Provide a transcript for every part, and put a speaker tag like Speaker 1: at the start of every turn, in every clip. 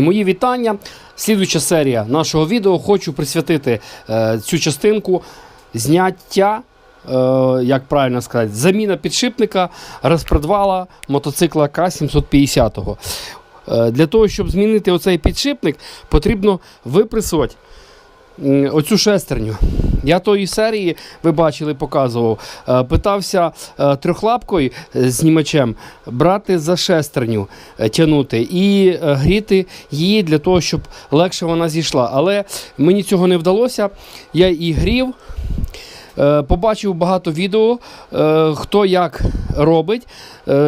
Speaker 1: Мої вітання. Слідуюча серія нашого відео. Хочу присвятити е, цю частинку зняття, е, як правильно сказати, заміна підшипника розпредвала мотоцикла К-750. Е, для того, щоб змінити оцей підшипник, потрібно випресувати оцю шестерню. Я тої серії, ви бачили, показував, е, питався е, трьохлапкою е, знімачем брати за шестерню, е, тягнути і гріти її для того, щоб легше вона зійшла. Але мені цього не вдалося. Я і грів. Побачив багато відео, хто як робить,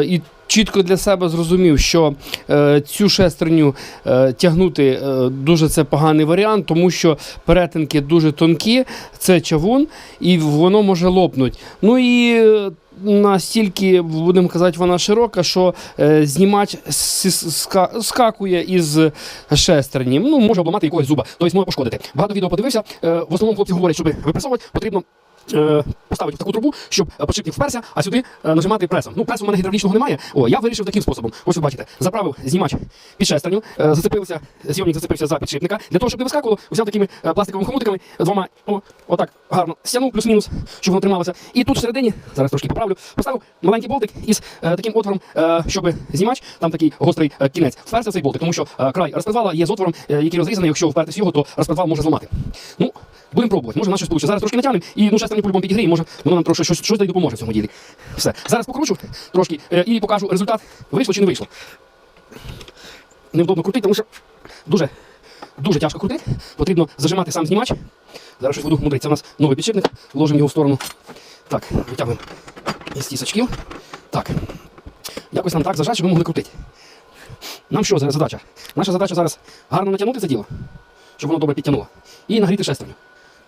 Speaker 1: і чітко для себе зрозумів, що е, цю шестерню е, тягнути е, дуже це поганий варіант, тому що перетинки дуже тонкі, це чавун, і воно може лопнути. Ну і настільки, будемо казати, вона широка, що е, знімач скакує із шестерні. Ну, може обламати якогось зуба, тобто може пошкодити. Багато відео подивився. Е, в основному хлопці говорять, щоб випресовувати, потрібно. Е, Поставити таку трубу, щоб е, подшипник вперся, а сюди е, нажимати пресом. Ну, пресу в мене гідравлічного немає. О, я вирішив таким способом. Ось ви бачите, заправив знімач під шестерню, зацепився, зйомник зацепився за підшипника. Для того, щоб не вискакувало, взяв такими пластиковими хомутиками, двома, о, отак гарно стягнув, плюс-мінус, щоб воно трималося. І тут всередині, зараз трошки поправлю, поставив маленький болтик із таким отвором, щоб знімач, там такий гострий кінець, вперся цей болтик, тому що край розпредвала є з отвором, який розрізаний. Якщо впертись його, то розпредвал може зламати. Ну, будемо пробувати. Може, в нас щось вийде. Зараз трошки натягнемо і ну, шестерню по-любому підігріє, може, воно нам трошки щось, щось й допоможе в цьому ділі. Все. Зараз покручу трошки е, і покажу результат, вийшло чи не вийшло. Невдобно крутити, тому що дуже, дуже тяжко крутити. Потрібно зажимати сам знімач. Зараз щось буду мудрити. Це у нас новий підшипник. Вложимо його в сторону. Так, витягуємо із тісочків. Так. Якось нам так зажати, щоб ми могли крутити. Нам що зараз задача? Наша задача зараз гарно натягнути це діло, щоб воно добре підтягнуло. І нагріти шестерню.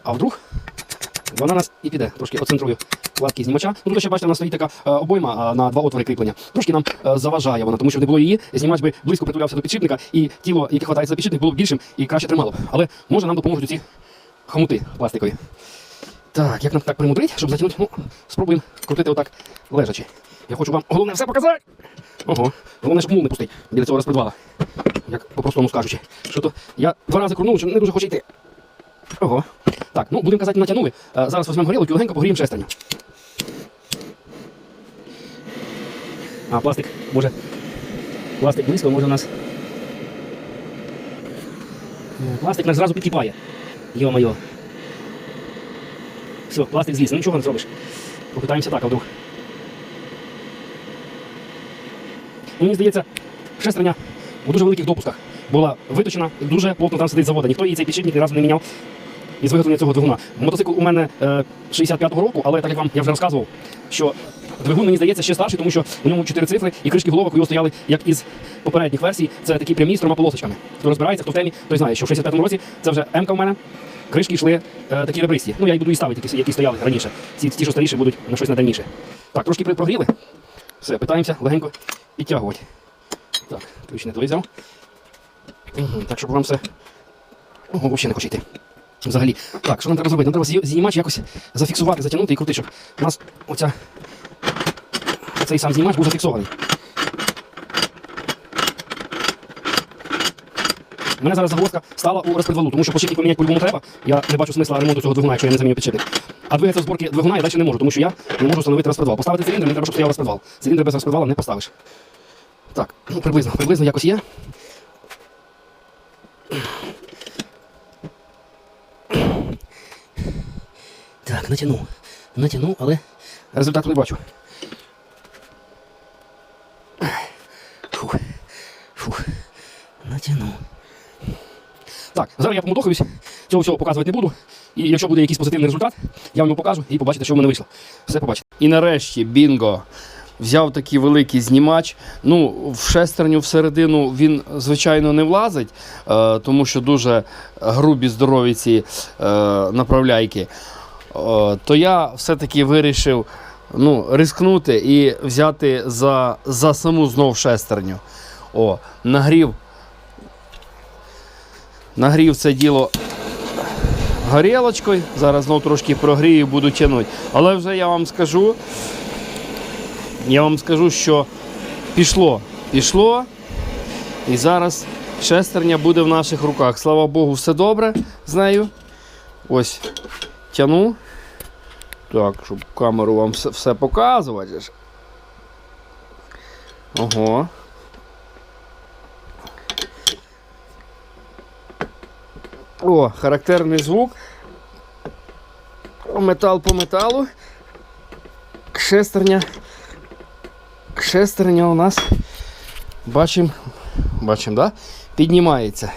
Speaker 1: А вдруг вона нас і піде. Трошки оцентрую вкладки знімача. Ну, тут ще бачите, у стоїть така е, обойма на два отвори кріплення. Трошки нам е, заважає вона, тому що не було її. Знімач би близько притулявся до підшипника, і тіло, яке хватається за підшипник, було б більшим і краще тримало. Але може нам допоможуть ці хомути пластикові. Так, як нам так примудрити, щоб затягнути? Ну, спробуємо крутити отак лежачи. Я хочу вам головне все показати. Ого, головне, щоб мул не пустить біля цього розпредвала. Як по-простому скажучи. Що то я два рази крутнув, що не дуже хоче йти. Ого. Так, ну будемо казати, натягнули. Е, зараз візьмемо горілку і легенько погріємо шестерню. А, пластик, може. Пластик близько, може у нас. Е, Пластик нас зразу підкипає. Йо-моє. Все, пластик зліз, ну нічого не зробиш. Попитаємося так, а вдруг. Мені здається, шестерня у дуже великих допусках була виточена, дуже плотно там сидить завода. Ніхто її цей підшипник ні разу не міняв із виготовлення цього двигуна. Мотоцикл у мене е, 65-го року, але так як вам я вже розказував, що двигун мені здається ще старший, тому що у ньому 4 цифри і кришки головок у нього стояли як із попередніх версій. Це такі прямі з трьома полосочками. Хто розбирається, хто в темі, той знає, що в 65-му році це вже М-ка в мене. Кришки йшли е, такі ребристі. Ну я їх буду і ставити, які, стояли раніше. Ці, ті, що старіші, будуть на щось надальніше. Так, трошки прогріли. Все, питаємося легенько підтягувати. Так, ключ не той так, щоб вам все. Ого, взагалі не хоче йти. Взагалі. Так, що нам треба зробити? Нам треба знімач якось зафіксувати, затягнути і крутити, щоб у нас оця, цей сам знімач був зафіксований. У мене зараз загвоздка стала у розпредвалу, тому що подшипник поміняти по-любому треба. Я не бачу смисла ремонту цього двигуна, якщо я не заміню підшипник. А двигатися в зборки двигуна я далі не можу, тому що я не можу встановити розпредвал. Поставити циліндр, мені треба, щоб стояв розпредвал. Циліндр без розпредвала не поставиш. Так, ну приблизно, приблизно якось є. Натягнув. Натягнув, але результату не бачу. Фух. Фух. Натягнув. Так, зараз я помудохаюсь, цього всього показувати не буду. І якщо буде якийсь позитивний результат, я вам його покажу і побачите, що в мене вийшло. Все побачите. І нарешті бінго. Взяв такий великий знімач. Ну, в шестерню всередину він, звичайно, не влазить, е, тому що дуже грубі здорові ці е, направляйки. Е, то я все-таки вирішив ну, рискнути і взяти за, за саму знов шестерню. О, нагрів. Нагрів це діло горілочкою. Зараз знов трошки прогрію буду тягнути. Але вже я вам скажу, я вам скажу, що пішло, пішло. І зараз шестерня буде в наших руках. Слава Богу, все добре з нею. Ось тяну. Так, щоб камеру вам все, все показувати. Ого. О, характерний звук. Метал по металу. Шестерня. Шестерня у нас. Бачимо, бачимо, да? Піднімається.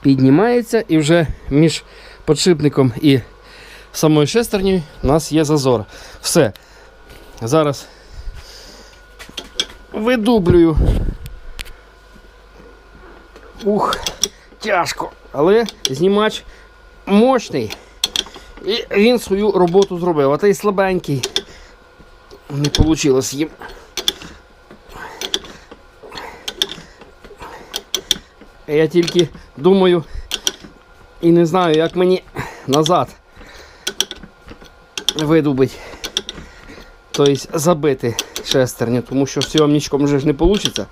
Speaker 1: Піднімається і вже між подшипником і самою шестернею у нас є зазор. Все. Зараз видублюю. Ух, тяжко. Але знімач мощний. І він свою роботу зробив. А той слабенький. Не вийшло їм. Я тільки думаю і не знаю, як мені назад видубить. Тобто забити шестерню, тому що сйомничком вже ж не вийде.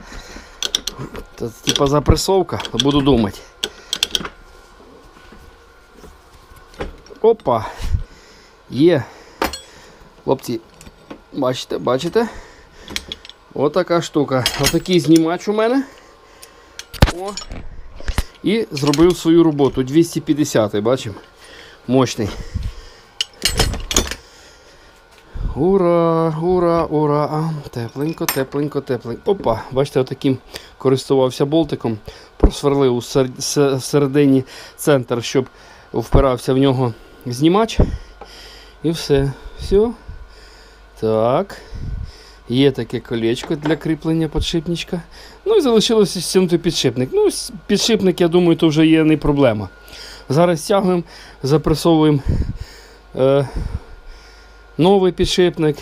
Speaker 1: Це типа запресовка, буду думати. Опа! Є. Хлопці, бачите, бачите? Отака штука. Отакий знімач у мене. О. І зробив свою роботу. 250 бачимо? Мощний. Ура, ура, ура! Тепленько, тепленько, тепленько. Опа, бачите, отаким користувався болтиком, просверлив у сер- всередині центр, щоб впирався в нього знімач. І все. Все. Так. Є таке колечко для кріплення підшипничка. Ну і залишилося стягнути підшипник. Ну, підшипник, я думаю, то вже є не проблема. Зараз стягуємо, запресовуємо е, новий підшипник.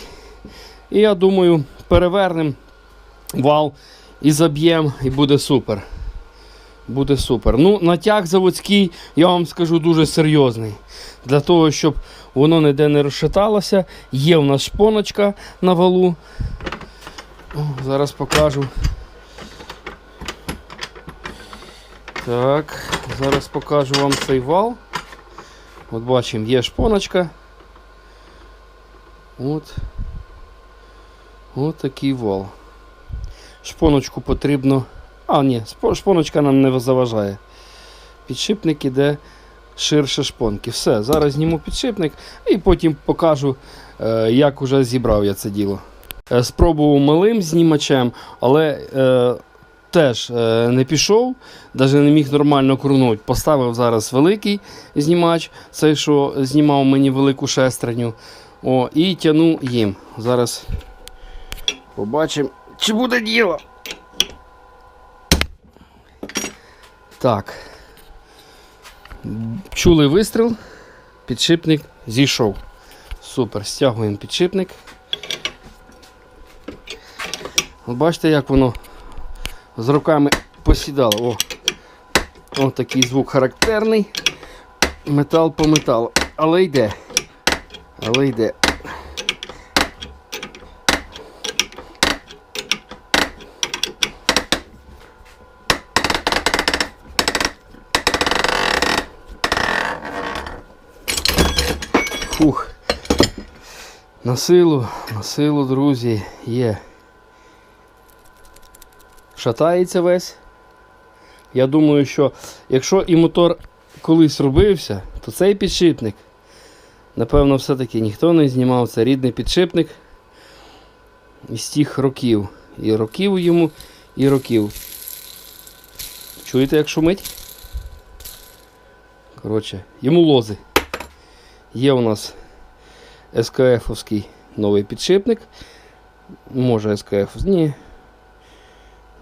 Speaker 1: І я думаю, перевернемо вал і заб'ємо, і буде супер. Буде супер. Ну, натяг заводський, я вам скажу, дуже серйозний. Для того, щоб воно ніде не розшаталося. Є у нас шпоночка на валу. О, зараз покажу. Так, зараз покажу вам цей вал. От бачимо, є шпоночка. От. От такий вал. Шпоночку потрібно. А, ні, шпоночка нам не заважає. Підшипник іде ширше шпонки. Все, зараз зніму підшипник і потім покажу, е, як уже зібрав я це діло. Е, Спробував малим знімачем, але е, теж е, не пішов, навіть не міг нормально крунути. Поставив зараз великий знімач, цей, що знімав мені велику шестерню. О, і тяну їм. Зараз побачимо, чи буде діло. Так. Чули вистріл, підшипник зійшов. Супер, стягуємо підшипник. От бачите, як воно з руками посідало. О, О такий звук характерний. Метал по металу. Але йде. Але йде. Фух. На силу, на силу, друзі, є. Шатається весь. Я думаю, що якщо і мотор колись робився, то цей підшипник, напевно, все-таки ніхто не знімав. Це рідний підшипник із тих років. І років йому, і років. Чуєте, як шумить? Коротше, йому лози. Є у нас СКФ-овський новий підшипник. Може СКФ. Ні.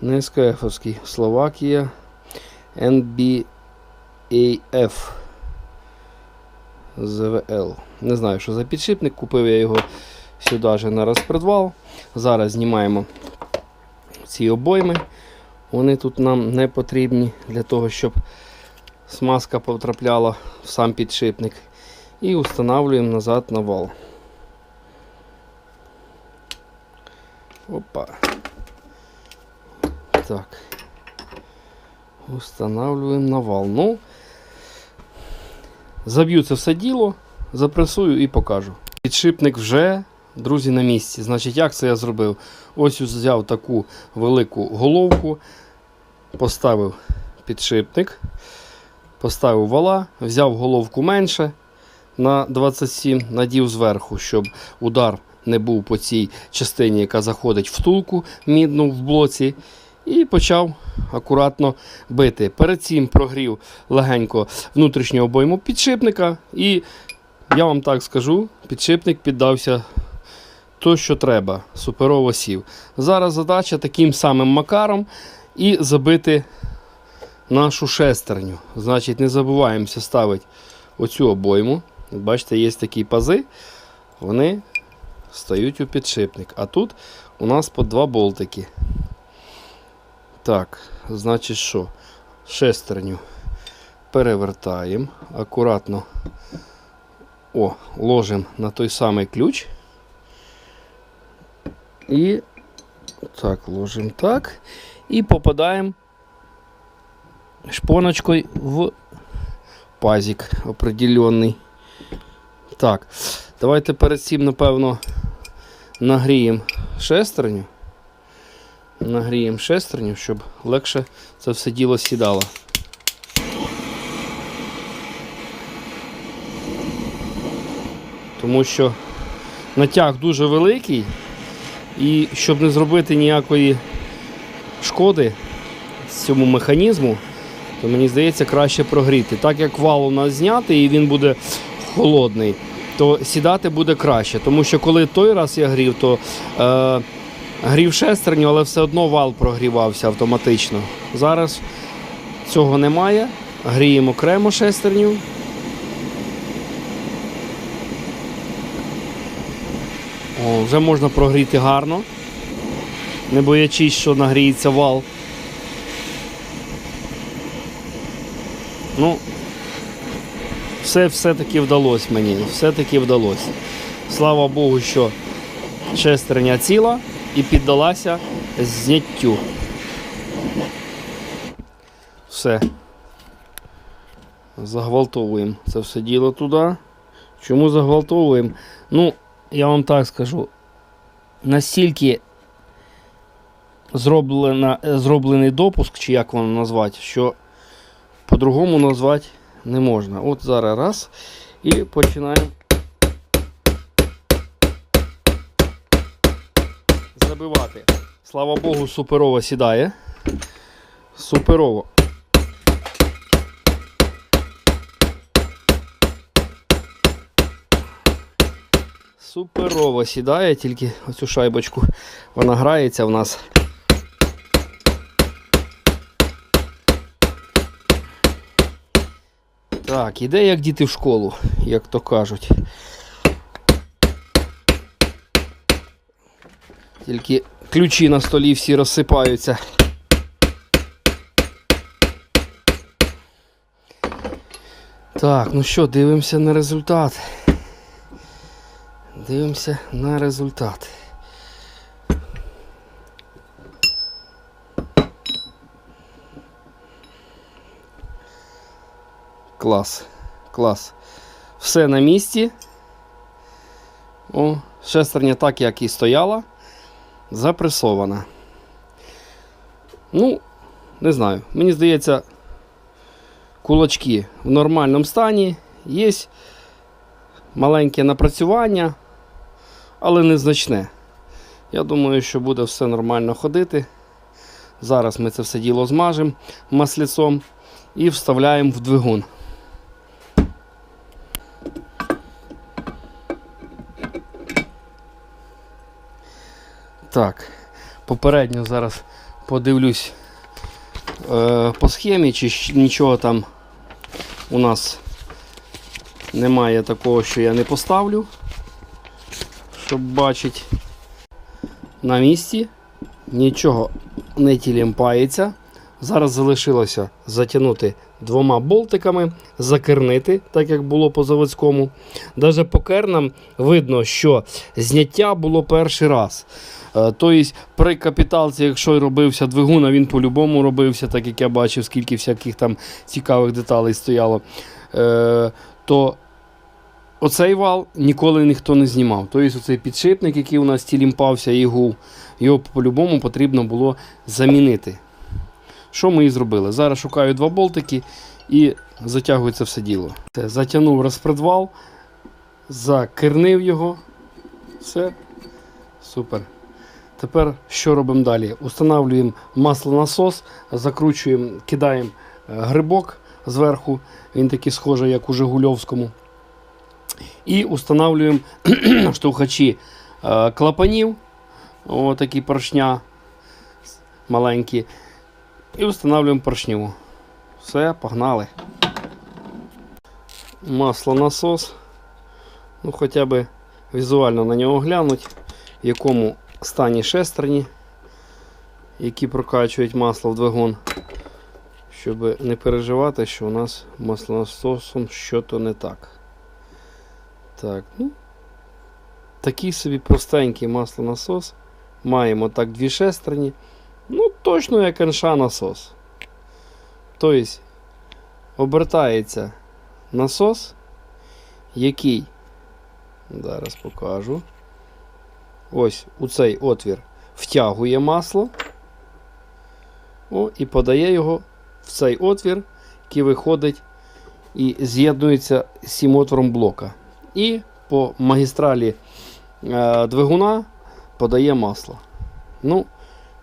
Speaker 1: Не СКФ-овський. Словакія. NBAF. ЗВЛ. Не знаю, що за підшипник. Купив я його сюди же на розпредвал. Зараз знімаємо ці обойми. Вони тут нам не потрібні для того, щоб смазка потрапляла в сам підшипник. І встановлюємо назад на вал. Опа. Так. Устанавливаємо на вал. Заб'ю це все діло, запресую і покажу. Підшипник вже, друзі, на місці. Значить, як це я зробив? Ось взяв таку велику головку, поставив підшипник, поставив вала, взяв головку менше на 27, надів зверху, щоб удар не був по цій частині, яка заходить в втулку мідну в блоці. І почав акуратно бити. Перед цим прогрів легенько внутрішню обойму підшипника. І я вам так скажу, підшипник піддався то, що треба. Суперово сів. Зараз задача таким самим макаром і забити нашу шестерню. Значить, не забуваємося ставити оцю обойму. Бачите, є такі пази, вони стають у підшипник. А тут у нас по два болтики. Так, значить що? Шестерню перевертаємо. Акуратно о, ложимо на той самий ключ. І так, ложимо так. І попадаємо шпоночкою в пазик определенний. Так, давайте перед цим, напевно, нагріємо шестерню. Нагріємо шестерню, щоб легше це все діло сідало. Тому що натяг дуже великий, і щоб не зробити ніякої шкоди цьому механізму, то мені здається краще прогріти. Так як вал у нас знятий і він буде холодний, то сідати буде краще. Тому що коли той раз я грів, то е, грів шестерню, але все одно вал прогрівався автоматично. Зараз цього немає. Гріємо окремо шестерню. О, вже можна прогріти гарно, не боячись, що нагріється вал. Ну, все все-таки вдалося мені. Все-таки вдалося. Слава Богу, що шестерня ціла і піддалася зняттю. Все. Загвалтовуємо це все діло туди. Чому загвалтовуємо? Ну, я вам так скажу. Настільки зроблена, зроблений допуск, чи як воно назвати, що по-другому назвати не можна. От зараз раз і починаємо забивати. Слава Богу, суперово сідає. Суперово. Суперово сідає, тільки оцю шайбочку вона грається в нас. Так, іде як діти в школу, як то кажуть. Тільки ключі на столі всі розсипаються. Так, ну що, дивимося на результат. Дивимося на результат. Клас. Клас. Все на місці. О, шестерня так, як і стояла. Запресована. Ну, не знаю. Мені здається, кулачки в нормальному стані. Є маленьке напрацювання, але незначне. Я думаю, що буде все нормально ходити. Зараз ми це все діло змажемо масліцом і вставляємо в двигун. Так, попередньо зараз подивлюсь е, по схемі, чи нічого там у нас немає такого, що я не поставлю, щоб бачити на місці. Нічого не тілімпається. Зараз залишилося затягнути двома болтиками, закернити, так як було по заводському. Даже по кернам видно, що зняття було перший раз. Е, Тобто при капіталці, якщо й робився двигун, а він по-любому робився, так як я бачив, скільки всяких там цікавих деталей стояло, е, то оцей вал ніколи ніхто не знімав. Тобто оцей підшипник, який у нас тілімпався і гув, його по-любому потрібно було замінити. Що ми і зробили? Зараз шукаю два болтики і затягую це все діло. Затягнув розпредвал, закернив його. Все. Супер. Тепер що робимо далі? Устанавлюємо маслонасос, закручуємо, кидаємо е, грибок зверху, він такий схожий, як у Жигульовському. І устанавлюємо штовхачі е, клапанів, отакі поршня маленькі. І встановлюємо поршневу. Все, погнали. Маслонасос. Ну, хоча б візуально на нього глянуть, в якому стані шестерні, які прокачують масло в двигун. Щоб не переживати, що у нас маслонасосом щось не так. Так, ну. Такий собі простенький маслонасос. Маємо так дві шестерні. Ну, точно як НШ насос. Тобто, обертається насос, який, зараз покажу. Ось у цей отвір втягує масло. О, і подає його в цей отвір, який виходить і з'єднується з цим отвором блока. І по магістралі е, двигуна подає масло. Ну,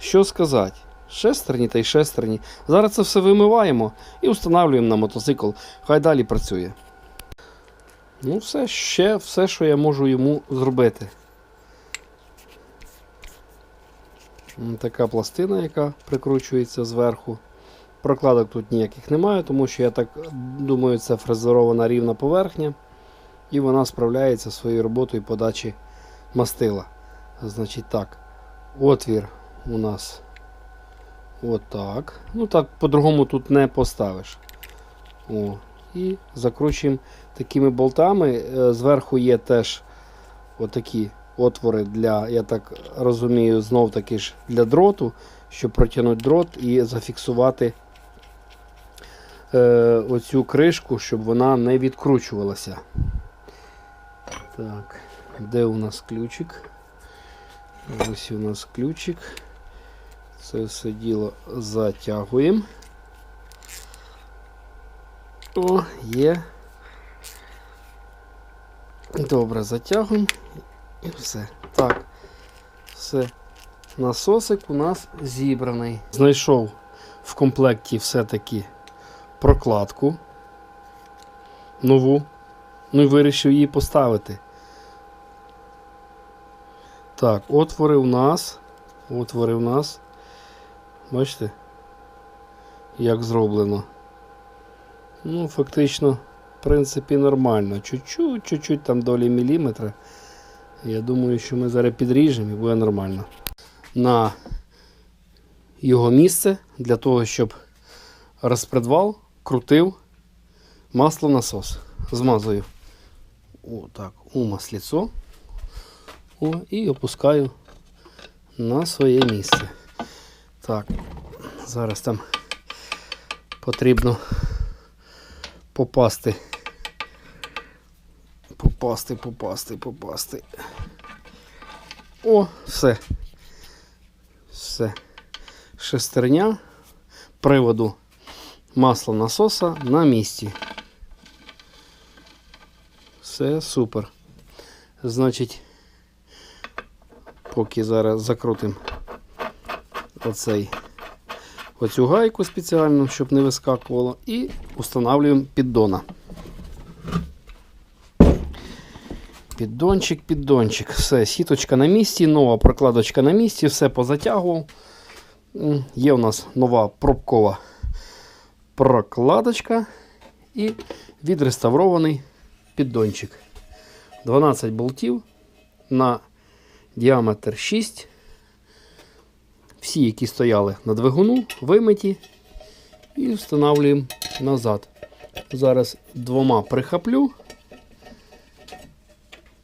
Speaker 1: що сказати? Шестерні та й шестерні. Зараз це все вимиваємо і встановлюємо на мотоцикл. Хай далі працює. Ну, все, ще все, що я можу йому зробити. Така пластина, яка прикручується зверху. Прокладок тут ніяких немає, тому що я так думаю, це фрезерована рівна поверхня. І вона справляється своєю роботою подачі мастила. Значить так, отвір у нас отак. Ну так, по-другому тут не поставиш. О, і закручуємо такими болтами. Е, Зверху є теж отакі отвори для, я так розумію, знов таки ж для дроту, щоб протягнути дрот і зафіксувати е, оцю кришку, щоб вона не відкручувалася. Так, де у нас ключик? Ось у нас ключик. Це все діло затягуємо. О, є. Добре, затягуємо і все. Так. Все. Насосик у нас зібраний. Знайшов в комплекті все-таки прокладку нову. Ну і вирішив її поставити. Так, отвори у нас. Отвори у нас. Бачите? Як зроблено. Ну, фактично, в принципі, нормально. Чуть-чуть, чуть-чуть там долі міліметра. Я думаю, що ми зараз підріжемо і буде нормально. На його місце для того, щоб розпредвал крутив маслонасос. Змазую. Отак, у масліцо. О, і опускаю на своє місце. Так, зараз там потрібно попасти. Попасти, попасти, попасти. О, все. Все. Шестерня приводу масла насоса на місці. Все супер. Значить, поки зараз закрутимо оцей оцю гайку спеціально, щоб не вискакувало, і встановлюємо піддона. Піддончик, піддончик. Все, сіточка на місці, нова прокладочка на місці, все позатягував. Є у нас нова пробкова прокладочка і відреставрований піддончик. 12 болтів на діаметр 6. Всі, які стояли на двигуну, вимиті і встановлюємо назад. Зараз двома прихаплю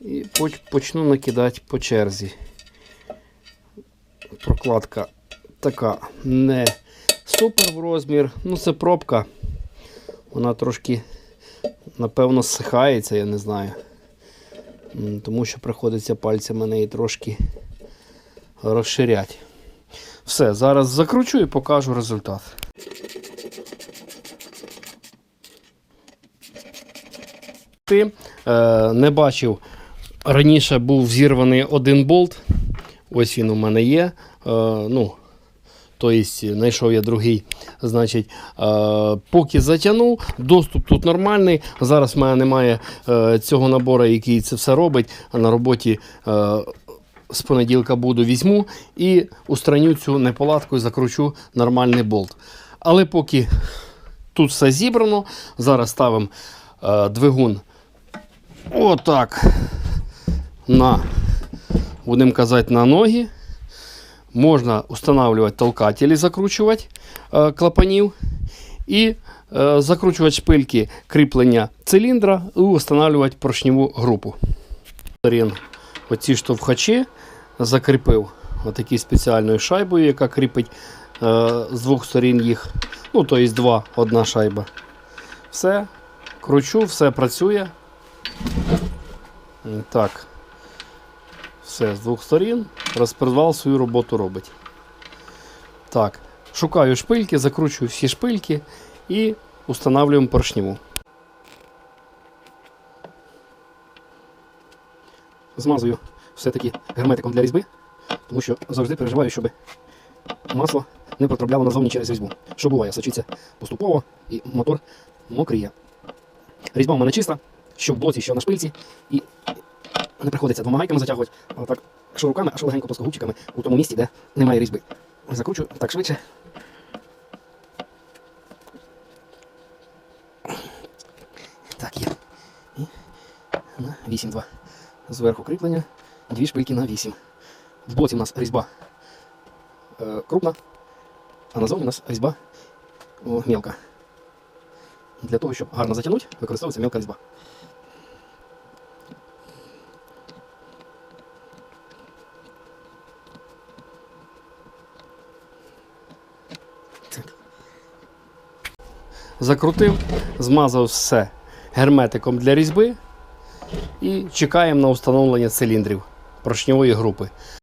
Speaker 1: і почну накидати по черзі. Прокладка така не супер в розмір. Ну, це пробка. Вона трошки, напевно, зсихається, я не знаю. Тому що приходиться пальцями неї трошки розширяти. Все, зараз закручу і покажу результат. Ти е, не бачив, раніше був зірваний один болт. Ось він у мене є. Е, ну, тобто, знайшов я другий. Значить, е, поки затягнув, доступ тут нормальний. Зараз в мене немає е, цього набору, який це все робить. На роботі е, з понеділка буду візьму і устраню цю неполадку і закручу нормальний болт. Але поки тут все зібрано, зараз ставимо е, двигун отак на, будемо казати, на ноги. Можна встановлювати толкателі, закручувати е, клапанів і е, закручувати шпильки кріплення циліндра і встановлювати поршневу групу. Оці штовхачі закріпив отакій спеціальною шайбою, яка кріпить е, з двох сторін їх. Ну, тобто два, одна шайба. Все, кручу, все працює. Так. Все, з двох сторін. Розпредвал свою роботу робить. Так. Шукаю шпильки, закручую всі шпильки і встановлюємо поршневу. Змазую все-таки герметиком для різьби, тому що завжди переживаю, щоб масло не потрапляло назовні через різьбу. Що буває, сочиться поступово і мотор мокріє. Різьба в мене чиста, що в блоці, що на шпильці, і не приходиться двома гайками затягувати, а так що руками, а що легенько плоскогубчиками у тому місці, де немає різьби. Закручу так швидше. Так, є. І на 8-2. Зверху кріплення, дві шпильки на 8. В блоці у нас різьба е, крупна, а назовні у нас різьба о, мелка. Для того, щоб гарно затягнути, використовується мелка різьба. Закрутив, змазав все герметиком для різьби і чекаємо на встановлення циліндрів поршньової групи.